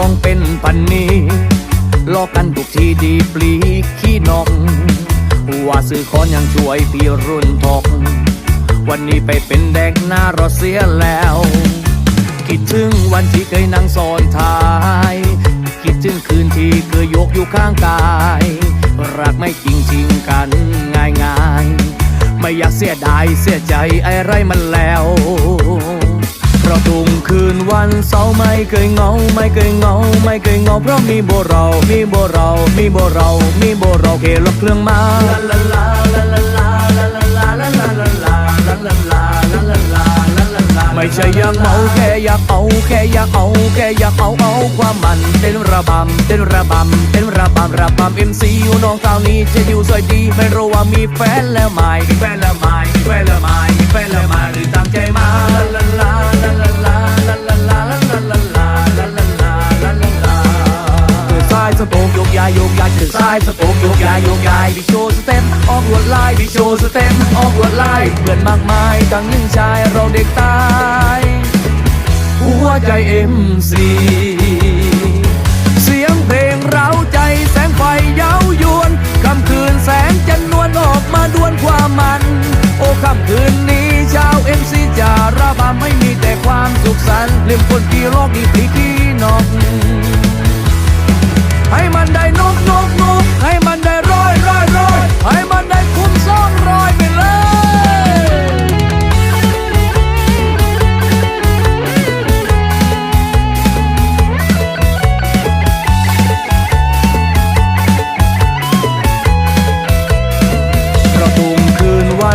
ต้องเป็นปันนี้ลอกกันทุกทีดีปลีขี้นองว่าซื้อคอนยังช่วยพี่รุ่นทองวันนี้ไปเป็นแดกหน้ารอเสียแล้ว คิดถึงวันที่เคยนั่งซ้อนท้าย คิดถึงคืนที่เคยยกอยู่ข้างกาย รักไม่จริงจริงกันง่ายง่ายไม่อยากเสียดายเสียใจอะไรมันแล้ว ระตุมคืนวันเสาร์ไม่เคยเงา ไม่เคยเงา ไม่เคยเงา เพราะมีโบเรา มีโบเรา มีโบเรา มีโบเราเคลบเครื่องมาไม่ใช่อยากเมาแค่อยากเอาแค่อยากเอาแค่อยากเอาเอาความมันเต้นระบำเต้นระบำเต้นระบำระบำเอ็มซีอยู่น้องคราวนี้จะอยู่สวยดีไม่รู้ว่ามีแฟนแล้วไหมแฟนแล้วไหมแฟนแล้วไหม ยกย้โชว์สเต็ปออกลวดลายบิโชว์สเต็ปออกลวดลายเพื่อนมากมายทั้งหญิงชายเราเด็กตาย หัวใจเอ็มซีเสียงเพลงเร้าใจแสงไฟเย้ายวนคำคืนแสงจันนวลออกมาดวนความมัน โอ้คำคืนนี้ชาวเอ็มซีจะระบำไม่มีแต่ความสุขสันต์ลืมคนที่โลกนี้พลิกที่นอกให้มันได้นกนก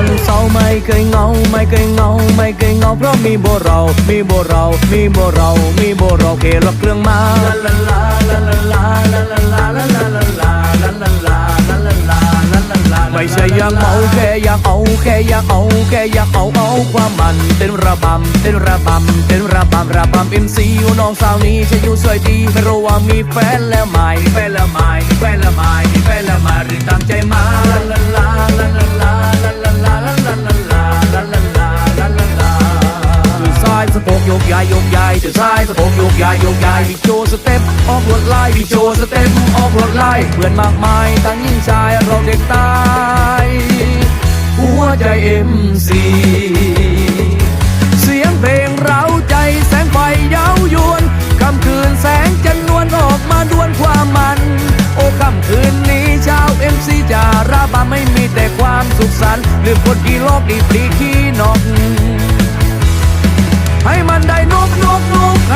คืนวันเสาไม่เคยเหงาไม่เคยเหงาไม่เคยเหงาเพราะมีโบเรา มีโบเรา มีโบเรา มีโบเราเครถเครื่องมาลาลาลาลาลาลาลาลาลาลาลาลาลาลาลาลาลาลาไม่ใช่อยากเอาแค่อยากเอาแค่อยากเอาแค่อยากเอาเอาความมันเต้นระบำเต้นระบำเต้นระบำระบำเอ็มซีอยู่น้องสาวนี้จะอยู่สวยดีไม่รู้ว่ามีแฟนแล้วไหมแฟนแล้วไหมมีแฟนล้วไหมมีแฟนแล้วไหม ยกย้ายถือซ้ายสะโพกโยกย้ายโยกย้ายวิโชว์สเต็ปออกลวดลายวิโชว์สเต็ปออกลวดลายเพื่อนมากมายทั้งหญิงชายเราเด็กตายหัวใจเอ็มซีเสียงเพลงเราใจแสงไฟเย้ายวนคำคืนแสงจันนวลออกมาดวนความมัน โอ้คำคืนนี้ชาวเอ็มซีจะราบาไม่มีแต่ความสุขสันต์ลืมคนที่โลกดีปลีขี้นอก ให้มันได้นุกนุกนุกให